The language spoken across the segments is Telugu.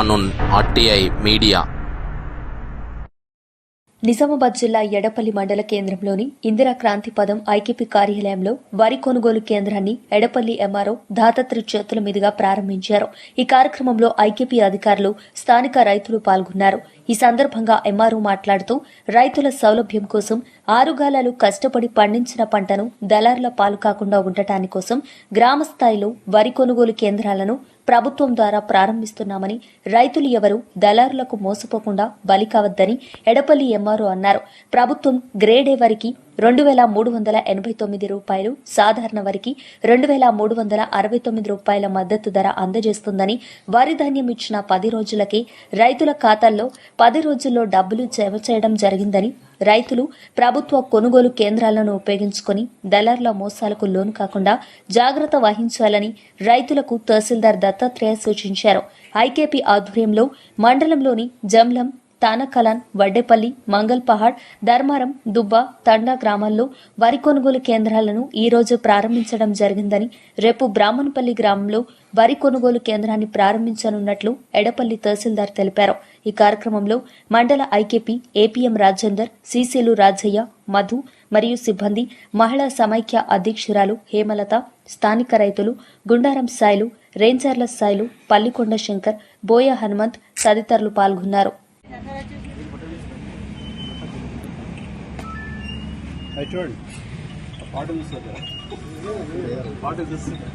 కానున్ ఆర్టీఐ మీడియా. నిజామాబాద్ జిల్లా ఎడపల్లి మండల కేంద్రంలోని ఇందిరా క్రాంతి పదం ఐకేపీ కార్యాలయంలో వరి కొనుగోలు కేంద్రాన్ని ఎడపల్లి ఎంఆర్ఓ దాతత్రి చేతుల మీదుగా ప్రారంభించారు. ఈ కార్యక్రమంలో ఐకేపీ అధికారులు స్థానిక రైతులు పాల్గొన్నారు. ఈ సందర్భంగా ఎంఆర్ఓ మాట్లాడుతూ రైతుల సౌలభ్యం కోసం ఆరుగాలాలు కష్టపడి పండించిన పంటను దళారుల పాలు కాకుండా ఉండటాని కోసం గ్రామ స్థాయిలో వరి కొనుగోలు కేంద్రాలను ప్రభుత్వం ద్వారా ప్రారంభిస్తున్నామని రైతులు ఎవరు దళారులకు మోసపోకుండా బలి కావద్దని ఎడపల్లి ఎంఆర్ఓ అన్నారు. ప్రభుత్వం గ్రేడ్ ఏ రెండు వేల మూడు వందల ఎనభై తొమ్మిది రూపాయలు సాధారణ వరికి రెండు వేల మూడు వందల అరవై తొమ్మిది రూపాయల మద్దతు ధర అందజేస్తుందని వరి ధాన్యం ఇచ్చిన పది రోజులకే రైతుల ఖాతాల్లో పది రోజుల్లో డబ్బులు జమ చేయడం జరిగిందని రైతులు ప్రభుత్వ కొనుగోలు కేంద్రాలను ఉపయోగించుకొని దళారుల మోసాలకు లోను కాకుండా జాగ్రత్త వహించాలని రైతులకు తహసీల్దార్ దత్తాత్రేయ సూచించారు. ఐకేపీ ఆధ్వర్యంలో మండలంలోని జమ్లం తానకలాన్ వడ్డేపల్లి మంగల్పహాడ్ ధర్మారం దుబ్బ తండా గ్రామాల్లో వరి కొనుగోలు కేంద్రాలను ఈ రోజు ప్రారంభించడం జరిగిందని రేపు బ్రాహ్మణపల్లి గ్రామంలో వరి కొనుగోలు కేంద్రాన్ని ప్రారంభించనున్నట్లు ఎడపల్లి తహసీల్దార్ తెలిపారు. ఈ కార్యక్రమంలో మండల ఐకేపీ ఏపీఎం రాజేందర్ సీసీలు రాజయ్య మధు మరియు సిబ్బంది మహిళా సమైక్య అధ్యక్షురాలు హేమలత స్థానిక రైతులు గుండారం సాయిలు రేంజర్ల సాయిలు పల్లికొండ శంకర్ బోయ హనుమంత్ తదితరులు పాల్గొన్నారు. అది చూడండి పాట చూస్తారు కదా పాట చూస్తుంది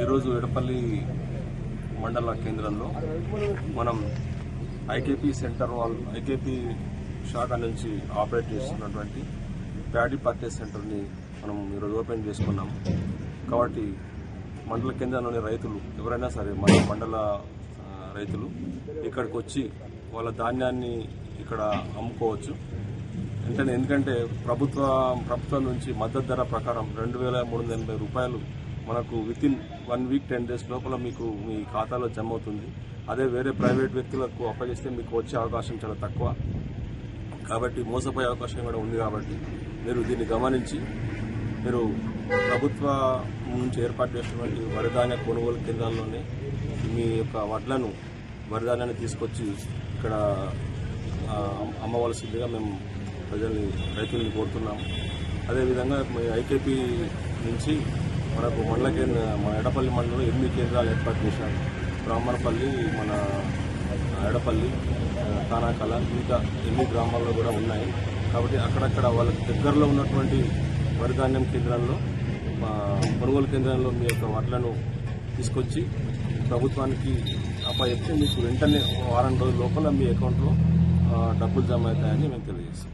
ఈరోజు ఎడపల్లి మండల కేంద్రంలో మనం ఐకేపీ సెంటర్ వాళ్ళు ఐకేపీ శాఖ నుంచి ఆపరేట్ చేస్తున్నటువంటి ప్యాడీ పర్చేస్ సెంటర్ని మనం ఈరోజు ఓపెన్ చేసుకున్నాం. కాబట్టి మండల కేంద్రంలోని రైతులు ఎవరైనా సరే మన మండల రైతులు ఇక్కడికి వచ్చి వాళ్ళ ధాన్యాన్ని ఇక్కడ అమ్ముకోవచ్చు. వెంటనే ఎందుకంటే ప్రభుత్వ ప్రభుత్వం నుంచి మద్దతు ధర ప్రకారం రెండు వేల మూడు వందల ఎనభై రూపాయలు మనకు within one week ten days లోపల మీకు మీ ఖాతాలో జమ అవుతుంది. అదే వేరే ప్రైవేట్ వ్యక్తులకు అప్పగిస్తే మీకు వచ్చే అవకాశం చాలా తక్కువ. కాబట్టి మోసపోయే అవకాశం కూడా ఉంది కాబట్టి మీరు దీన్ని గమనించి మీరు ప్రభుత్వ నుంచి ఏర్పాటు చేసినటువంటి వరిధాన్య కొనుగోలు కేంద్రాల్లోనే మీ యొక్క వడ్లను వరిధాన్యాన్ని తీసుకొచ్చి ఇక్కడ అమ్మవలసిందిగా మేము ప్రజల్ని రైతుల్ని కోరుతున్నాము అదేవిధంగా మీ ఐకేపీ నుంచి మనకు మండల కేంద్ర మన ఎడపల్లి మండలంలో ఎనిమిది కేంద్రాలు ఏర్పాటు చేశారు. బ్రాహ్మణపల్లి మన ఎడపల్లి ఆ, కానాకల ఇంకా ఎన్ని గ్రామాల్లో కూడా ఉన్నాయి. కాబట్టి అక్కడక్కడ వాళ్ళకి దగ్గరలో ఉన్నటువంటి వరిధాన్యం కేంద్రాల్లో కొనుగోలు కేంద్రాల్లో మీ యొక్క వడ్లను తీసుకొచ్చి ప్రభుత్వానికి అప్పచెప్తే మీకు వెంటనే వారం రోజుల లోపల మీ అకౌంట్లో డబ్బులు జమ అవుతాయని మేము తెలియజేస్తాం